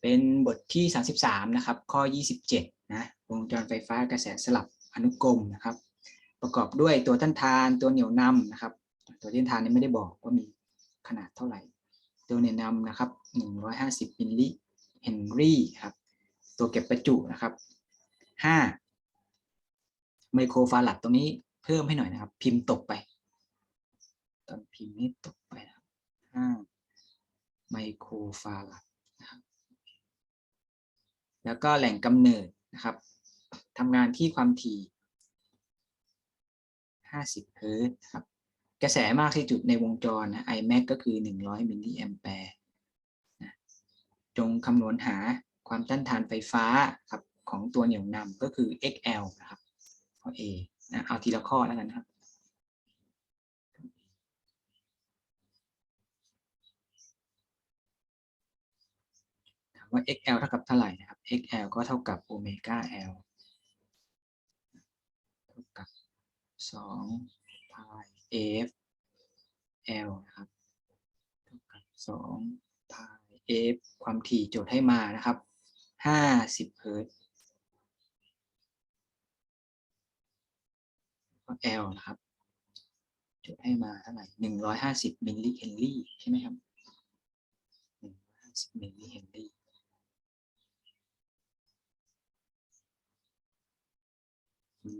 เป็นบทที่ 33 นะครับ ข้อ 27 นะ วงจรไฟฟ้ากระแสสลับอนุกรมนะครับ ประกอบด้วยตัวต้านทาน ตัวเหนี่ยวนำนะครับ ตัวต้านทานนี้ไม่ได้บอกว่ามีขนาดเท่าไหร่ ตัวเหนี่ยวนำนะครับ 150มิลลิเฮนรี่ครับ ตัวเก็บประจุนะครับ 5 ไมโครฟารัดตรงนี้เพิ่มให้หน่อยนะครับ พิมพ์ตกไป ตอนพิมพ์นี่ตกไปนะครับ5ไมโครฟารัด แล้วก็แหล่งกำเนิดนะครับทำงานที่ความถี่ 50 เฮิรตซ์ครับ กระแสมากที่สุดในวงจรนะ Imax ก็คือ 100 มิลลิแอมแปร์จงคำนวณหาความต้านทานไฟฟ้าครับของตัวเหนี่ยวนำก็คือ XL นะครับข้อ A นะเอาทีละข้อแล้วกันนครับ ถาม ว่า XL เท่ากับเท่าไหร่นะครับ XL ก็เท่ากับโอเมก้า L เท่ากับ2 pi f L นะครับเท่ากับ2 pi f ความถี่โจทย์ให้มานะครับ 50เฮิรตซ์ก็ L นะครับโจทย์ให้มาเท่าไหร่ 150มิลลิเฮนรี่ใช่ไหมครับ150มิลลิเฮนรี่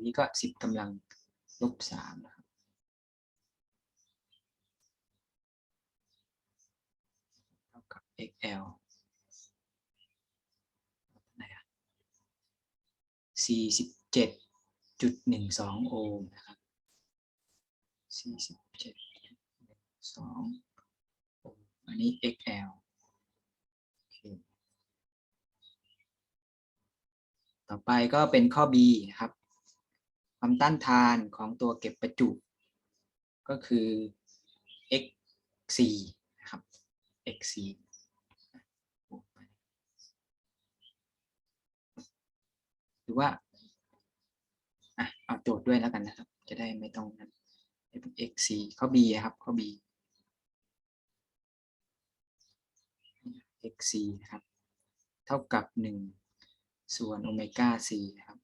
มิลลิก็10กำลังลบ3นะครับเท่ากับ XL ไหนอะ47.12โอห์มนะครับ47.12โอห์มอันนี้ XL โอเคต่อไปก็เป็นข้อ B นะครับ ความต้านทานของตัวเก็บประจุ ก็คือ XC นะครับ XC หรือว่าอะเอาโจทย์ด้วยแล้วกันนะครับ จะได้ไม่ต้องนั้นเป็น xc ข้อ b นะครับ ข้อ b xc นะครับ เท่ากับ 1 ส่วนโอเมก้า c นะครับ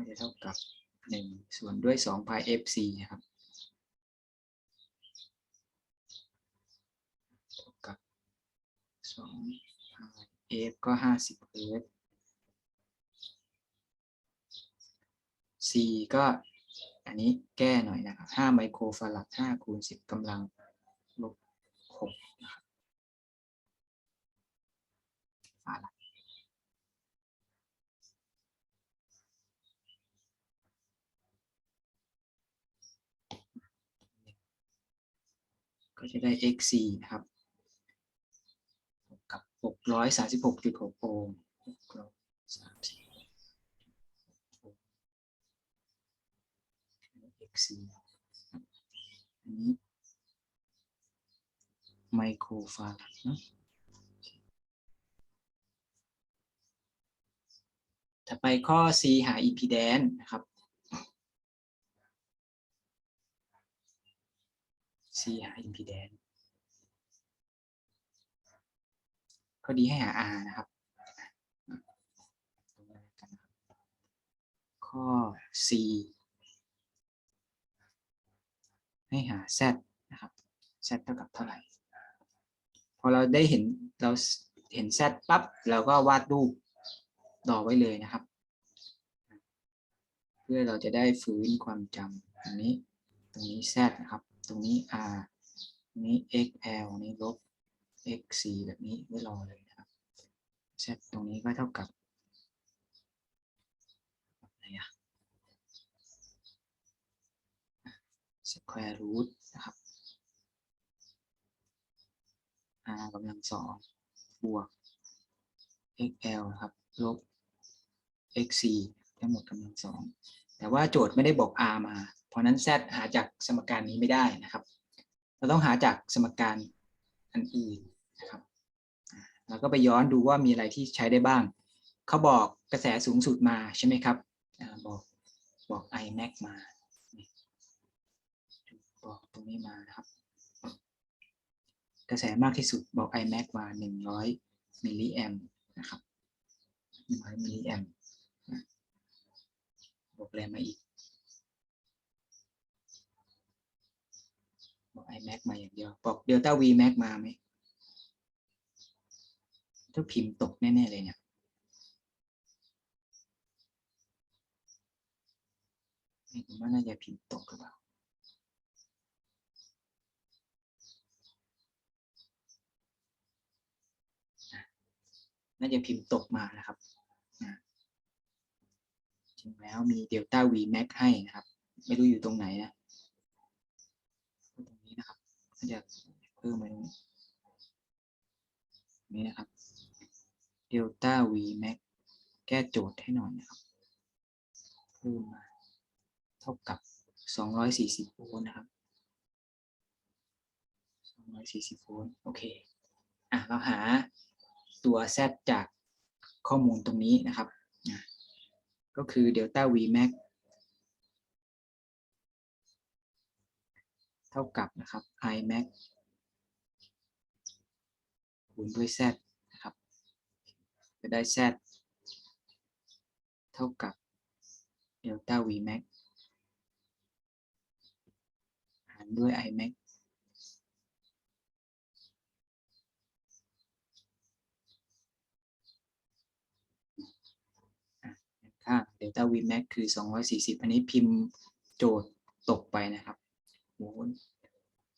ก็จะเท่ากับ 1 ส่วนด้วย2 pi fc นะครับเท่ากับ2 pi f ก็ 50เฮิรตซ์ c ก็อันนี้แก้หน่อยนะครับ 5 ไมโครฟารัด5 คูณ 10กำลังลบ6นะครับฟารัด ก็จะได้ xc นะครับกับ 636.6 โอห์ม636 xc อันนี้ไมโครฟารัดนะถัดไปข้อ C หา impedance นะครับ C หา impedance ข้อดีให้หา R นะครับ ข้อ C ให้หา Z นะครับ Z เท่ากับเท่าไหร่ พอเราได้เห็นเราเห็น Z ปั๊บเราก็วาดรูปรอไว้เลยนะครับ เพื่อเราจะได้ฟื้นความจำอันนี้ตรงนี้ Z นะครับ ตรงนี้ R นี้ XL นี้ลบ XC แบบนี้ไว้รอเลยนะครับ Z ตรงนี้ก็เท่ากับอะไรอะ square root นะครับ r กำลังสองบวก xl นะครับ ลบ xc ทั้งหมดกำลังสอง แต่ว่าโจทย์ไม่ได้บอก r มา เพราะนั้น z หาจากสมการนี้ไม่ได้นะครับ เราต้องหาจากสมการอันอื่นนะครับเราก็ไปย้อนดูว่ามีอะไรที่ใช้ได้บ้าง เขาบอกกระแสสูงสุดมาใช่ไหมครับอาบอกบอก imax มา บอกตรงนี้มานะครับ กระแสมากที่สุดบอก iMac มา 100 มิลลิแอมนะครับ100มิลลิแอม บอกแรงมาอีกบอก iMac มาอย่างเดียวบอก Delta V Max มาไหมถ้าพิมพ์ตกแน่ ๆ เลยเนี่ยผมว่าน่าจะพิมพ์ตกหรือเปล่าน่าจะพิมพ์ตกมานะครับ จริงแล้วมี Delta V Max ให้นะครับ ไม่รู้อยู่ตรงไหนนะ ตรงนี้นะครับน่าจะเพิ่มมาตรงนี้นี่นะครับ Delta V Max แก้โจทย์ให้หน่อยนะครับ เพิ่มมาเท่ากับ 240 โวลต์นะครับ 240 โวลต์ โอเค อะ เราหาตัว Z จากข้อมูลตรงนี้นะครับ ก็คือ delta V max เท่ากับนะครับ I max คูณด้วย Z นะครับ จะได้ Z เท่ากับ delta V max หารด้วย I max ค่า delta V max คือ 240 อันนี้พิมพ์โจทย์ตกไปนะครับโวลต์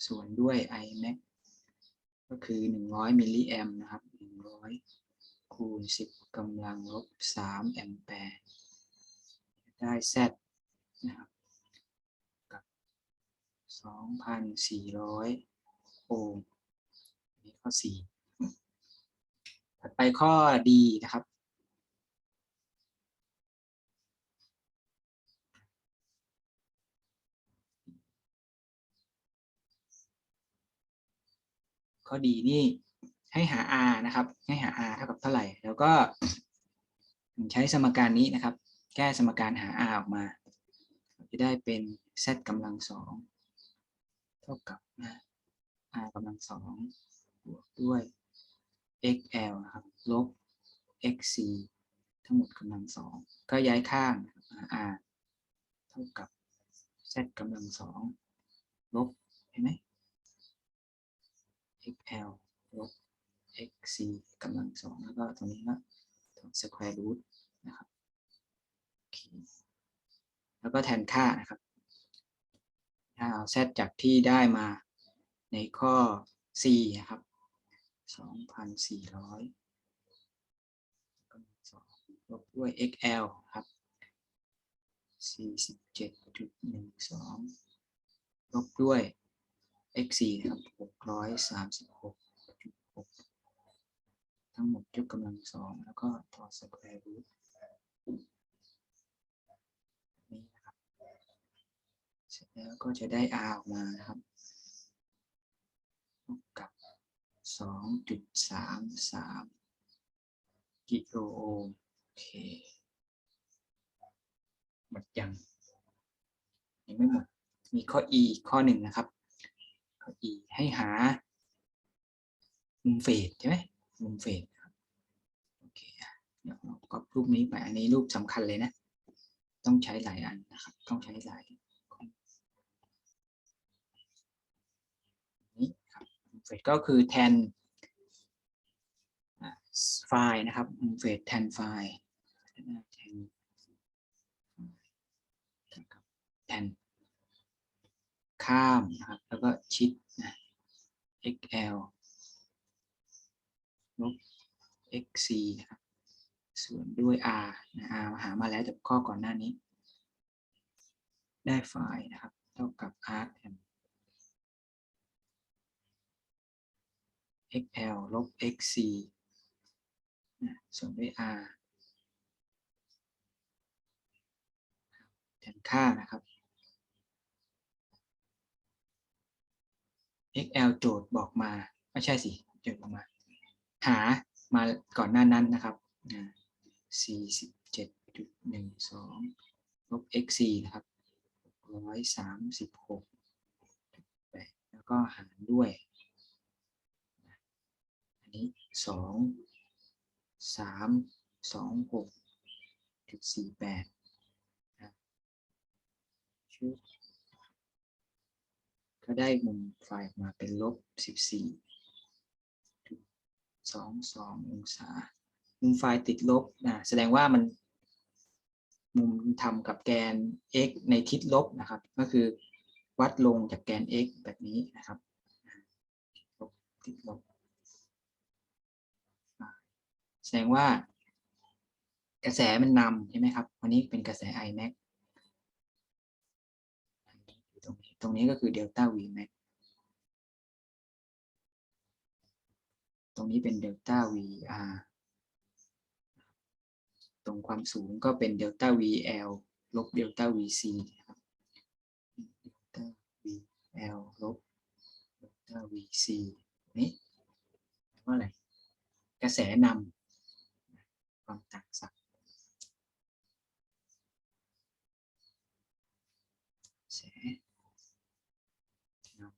ส่วนด้วย I max ก็คือ 100 มิลลิแอมนะครับ 100 คูณ 10กำลังลบ 3 แอมแปร์ ได้ Z นะครับ กับ 2,400 โอห์มนนี้ข้อ 4 ถัดไปข้อ D นะครับ ข้อดีนี่ให้หา r นะครับ ให้หา r เท่ากับเท่าไหร่ แล้วก็ใช้สมการนี้นะครับ แก้สมการหา r ออกมา จะได้เป็น z กำลังสองเท่ากับ r กำลังสองบวกด้วย xl นะครับลบ xc ทั้งหมดกำลังสองก็ย้ายข้างนะครับ r เท่ากับ z กำลังสองลบเห็นไหม xl ลบ xc กำลังสองแล้วก็ตรงนี้ก็ถอด square root นะครับแล้วก็แทนค่านะครับ ถ้าเอา z จากที่ได้มาในข้อ c นะครับ 2,400กำลังสองลบด้วย xl ครับ 47.12 ลบด้วย x 4นะครับ636.6ทั้งหมดยกกำลังสองแล้วก็ถอด square root นี่นะครับ เสร็จแล้วก็จะได้ r ออกมานะครับเท่ากับ2.33กิโลโอห์มโอเคหมดยังยังไม่หมด มีข้อ e อีกข้อหนึ่งนะครับ e ให้หา มุมเฟดใช่ไหมมุมเฟดโอเคเดี๋ยวเราก็รูปนี้ไปอันนี้รูปสำคัญเลยนะ ต้องใช้หลายอันนะครับ ต้องใช้หลายนี้ครับมุมเฟดก็คือแทนไฟล์นะครับมุมเฟดแทนไฟล์แทน ข้ามนะครับ แล้วก็ชิด xl ลบ xc นะครับ ส่วนด้วย r นะ r หามาแล้วจากข้อก่อนหน้านี้ ได้ไฟล์นะครับ เท่ากับ rm xl ลบ xc นะส่วนด้วย r แทนค่านะครับ XL โจทย์บอกมาไม่ใช่สิโจทย์บอกมา หามาก่อนหน้านั้นนะครับ47.12ลบ x4 นะครับ136แล้วก็หารด้วยสองสามสองหกจุดสี่แปดชุด ก็ได้มุมไฟล์ออกมาเป็นลบสิบสี่สองสององศา มุมไฟล์ติดลบนะแสดงว่ามันมุมทำกับแกน x ในทิศลบนะครับ ก็คือวัดลงจากแกน x แบบนี้นะครับลบติดลบ แสดงว่ากระแสมันนำใช่ไหมครับ วันนี้เป็นกระแส Imax รงนี้ ตรงนี้ก็คือเดลต้า V max ตรงนี้เป็นเดลต้า VR ตรงความสูงก็เป็นเดลต้า VL ลบเดลต้า VC นะครับเดลต้า VL ลบเดลต้า VC นี้แปลว่าอะไร กระแสนำความต่างศักย์กระแสนำ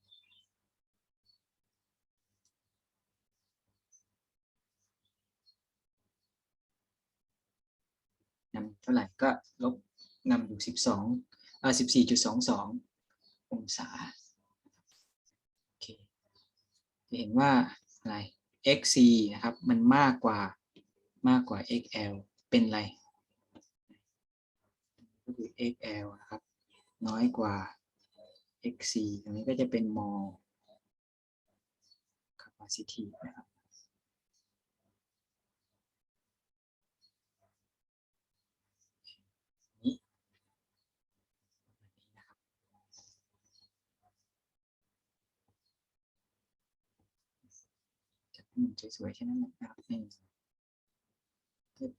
นำ เท่าไหร่ก็ลบนำอยู่สิบสองเอ่อสิบสี่จุดสองศาโอเคจะเห็นว่าอะไร xc นะครับ มันมากกว่ามากกว่า xl เป็นไร ก็คือ xl นะครับ น้อยกว่า xc ตรงนี้ก็จะเป็น mole capacity นะครับ I'm just cho nó một đọc này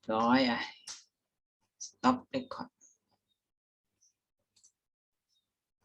rồi à stop record